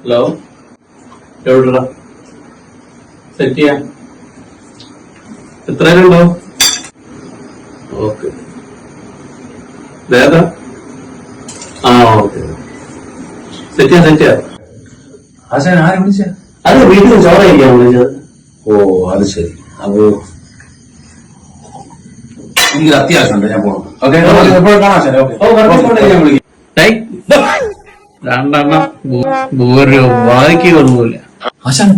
Hello എവിടെടാ? Set ചെയ്യാം? എത്ര ഉണ്ടോ ഓക്കെ വേദ ആ ഓക്കെ സെറ്റ് ചെയ്യാം സെറ്റ് ചെയ്യാം. ആശാൻ ആരെ വിളിച്ച? അത് വീട്ടിൽ ചോറ കഴിക്കാൻ വിളിച്ചത്. ഓ അത് ശരി. അപ്പോ എനിക്ക് അത്യാവശ്യമുണ്ട് ഞാൻ പോകണം ഓക്കെ എപ്പോഴും കാണാം ആശാൻ ഓക്കെ. രണ്ടെണ്ണം ബൂ- ഒരു ബാക്കി ഒന്നുമില്ല. ആശാൻ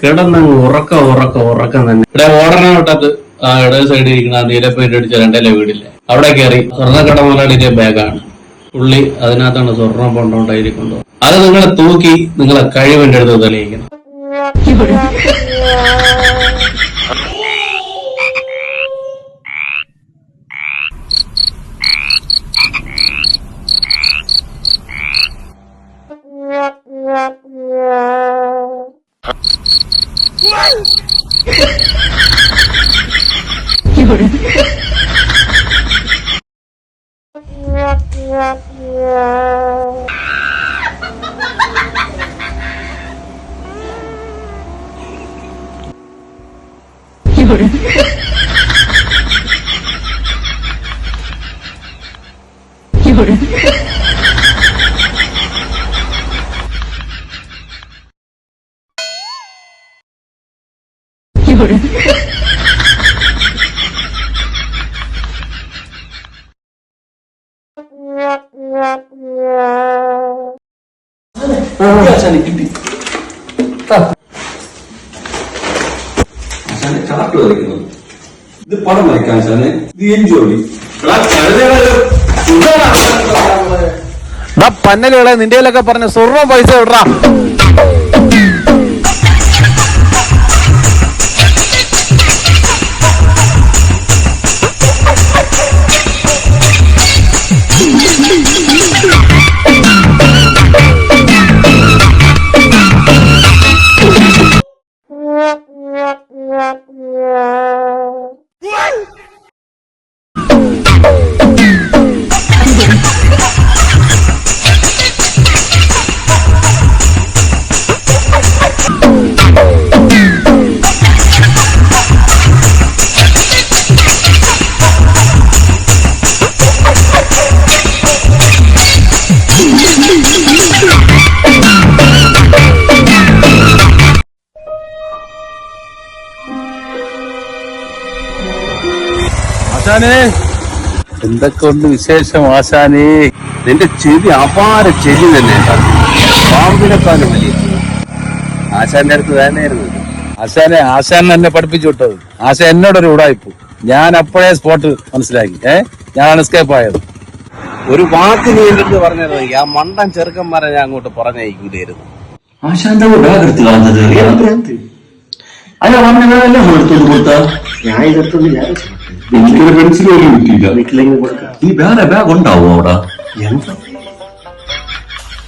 കിടന്നങ്ങ് ഉറക്ക ഉറക്ക ഉറക്കം തന്നെ. ഇവിടെ ഓടണ വിട്ടത് ആ ഇട സൈഡിൽ ഇരിക്കുന്ന ആ നീലപ്പേര് അടിച്ച രണ്ടേലെ വീടില്ലേ? അവിടെ കയറി സ്വർണക്കട മുതലാളിന്റെ ബാഗാണ്. പുള്ളി അതിനകത്താണ് സ്വർണം കൊണ്ടോണ്ടായിരിക്കുന്നത് അത് നിങ്ങളെ തൂക്കി നിങ്ങളെ കഴിവിന്റെ അടുത്ത് തെളിയിക്കണം. ആശാനെ കിട്ടി. ആശാനെ ചാർട്ട് വരയ്ക്കുന്നത് ഇത് പടം വരയ്ക്കാൻ ആശാനെ ഇത് എൻജോയ് പന്നലുകളെ നിന്റെ കയ്യിലൊക്കെ പറഞ്ഞ സ്വർണം പൈസ വിടറാ 啊 ആശാനേ. എന്തൊക്കെ ഉണ്ട് വിശേഷം ആശാനേ? നിന്റെ ചെവി അപാര ചെവി തന്നെ പാമ്പിനെക്കാളും വലിയ. ആശാന്റെ അടുത്ത് തന്നെയായിരുന്നു ആശാനെ ആശാൻ എന്നെ പഠിപ്പിച്ചു വിട്ടത്. ആശ എന്നോടൊരു ഉടായിപ്പു ഞാൻ അപ്പോഴേ സ്പോട്ട് മനസ്സിലാക്കി. ഏ? ഞാൻ എസ്കേപ്പ് ആയത്. ഒരു വാക്ക് നീ പറഞ്ഞിരുന്നെങ്കിൽ ആ മണ്ടൻ ചെറുക്കന്മാരെ ഞാൻ അങ്ങോട്ട് പറഞ്ഞയക്കൂലായിരുന്നു. ആശാന്റെ ഉടാകൃത്തി എടുത്ത് വന്നത് അല്ല അവന്റെ ബാഗെല്ലാം എടുത്തോണ്ട് കൊടുത്താ ഞാൻ ഇതെടുത്തോണ്ട് ഞാൻ എനിക്കൊരു പെൻസിൽ പോലും കിട്ടിയില്ല. വീട്ടിലേക്ക് കൊടുക്കാം. ഈ വേറെ ബാഗ് ഉണ്ടാവോ അവിടെ? എന്താ?